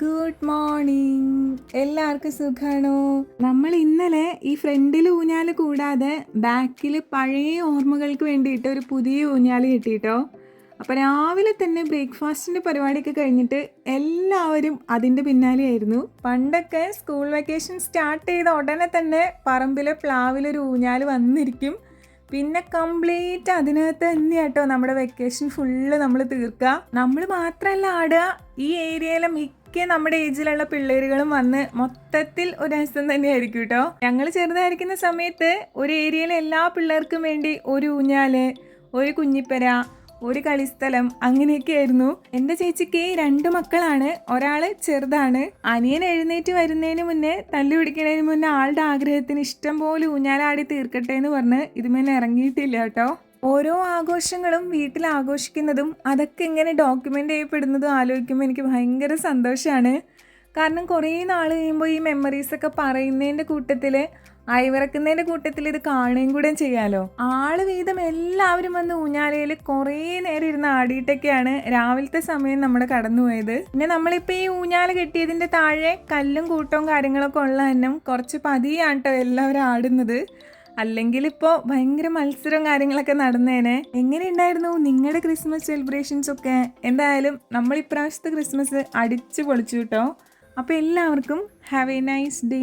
Good morning എല്ലാവർക്കും സുഖാണോ? നമ്മൾ ഇന്നലെ ഈ ഫ്രണ്ടിൽ ഊഞ്ഞാൽ കൂടാതെ ബാക്കിൽ പഴയ ഓർമ്മകൾക്ക് വേണ്ടിയിട്ട് ഒരു പുതിയ ഊഞ്ഞാൽ കിട്ടിയിട്ടോ അപ്പോൾ രാവിലെ തന്നെ ബ്രേക്ക്ഫാസ്റ്റിന്റെ പരിപാടിയൊക്കെ കഴിഞ്ഞിട്ട് എല്ലാവരും അതിന്റെ പിന്നാലെയായിരുന്നു. പണ്ടൊക്കെ സ്കൂൾ വെക്കേഷൻ സ്റ്റാർട്ട് ചെയ്ത ഉടനെ തന്നെ പറമ്പിലെ പ്ലാവിലൊരു ഊഞ്ഞാൽ വന്നിരിക്കും. പിന്നെ കംപ്ലീറ്റ് അതിനകത്ത് തന്നെയാട്ടോ നമ്മുടെ വെക്കേഷൻ ഫുള്ള് നമ്മൾ തീർക്കുക നമ്മൾ മാത്രമല്ല ആടുക ഈ ഏരിയയിലെ മിക്ക നമ്മുടെ ഏജിലുള്ള പിള്ളേരുകളും വന്ന് മൊത്തത്തിൽ ഒരു രസം തന്നെയായിരിക്കും കേട്ടോ ഞങ്ങൾ ചെറുതായിരിക്കുന്ന സമയത്ത് ഒരു ഏരിയയിലെ എല്ലാ പിള്ളേർക്കും വേണ്ടി ഒരു ഊഞ്ഞാൽ ഒരു കുഞ്ഞിപ്പര ഒരു കളിസ്ഥലം അങ്ങനെയൊക്കെയായിരുന്നു. എന്റെ ചേച്ചിക്ക് രണ്ട് മക്കളാണ്. ഒരാൾ ചെറുതാണ്. അനിയൻ എഴുന്നേറ്റ് വരുന്നതിന് മുന്നേ തല്ലു പിടിക്കുന്നതിന് മുന്നേ ആളുടെ ആഗ്രഹത്തിന് ഇഷ്ടം പോലെ ഊഞ്ഞാലാടി തീർക്കട്ടെ എന്ന് പറഞ്ഞ് ഇതുമേനെ ഇറങ്ങിയിട്ടില്ല കേട്ടോ. ഓരോ ആഘോഷങ്ങളും വീട്ടിൽ ആഘോഷിക്കുന്നതും അതൊക്കെ എങ്ങനെ ഡോക്യുമെന്റ് ചെയ്യപ്പെടുന്നതും ആലോചിക്കുമ്പോൾ എനിക്ക് ഭയങ്കര സന്തോഷമാണ് കാരണം കുറേ നാൾ കഴിയുമ്പോൾ ഈ മെമ്മറീസൊക്കെ പറയുന്നതിന്റെ കൂട്ടത്തിൽ അയവിറക്കുന്നതിന്റെ കൂട്ടത്തിൽ ഇത് കാണുകയും കൂടെ ചെയ്യാമല്ലോ ആൾ വീതം എല്ലാവരും വന്ന് ഊഞ്ഞാലയിൽ കുറേ നേരം ഇരുന്ന് ആടിയിട്ടൊക്കെയാണ് രാവിലത്തെ സമയം നമ്മൾ കടന്നുപോയത് പിന്നെ നമ്മളിപ്പോൾ ഈ ഊഞ്ഞാല കെട്ടിയതിന്റെ താഴെ കല്ലും കൂട്ടവും കാര്യങ്ങളൊക്കെ ഉള്ള തന്നെ കുറച്ച് പതിയാണ് കേട്ടോ എല്ലാവരും ആടുന്നത്. അല്ലെങ്കിൽ ഇപ്പോൾ ഭയങ്കര മത്സരവും കാര്യങ്ങളൊക്കെ നടന്നേനെ. എങ്ങനെയുണ്ടായിരുന്നു നിങ്ങളുടെ ക്രിസ്മസ് സെലിബ്രേഷൻസ് ഒക്കെ? എന്തായാലും നമ്മൾ ഇപ്രാവശ്യത്തെ ക്രിസ്മസ് അടിച്ചു പൊളിച്ചു കേട്ടോ അപ്പോൾ എല്ലാവർക്കും ഹാവ് എ നൈസ് ഡേ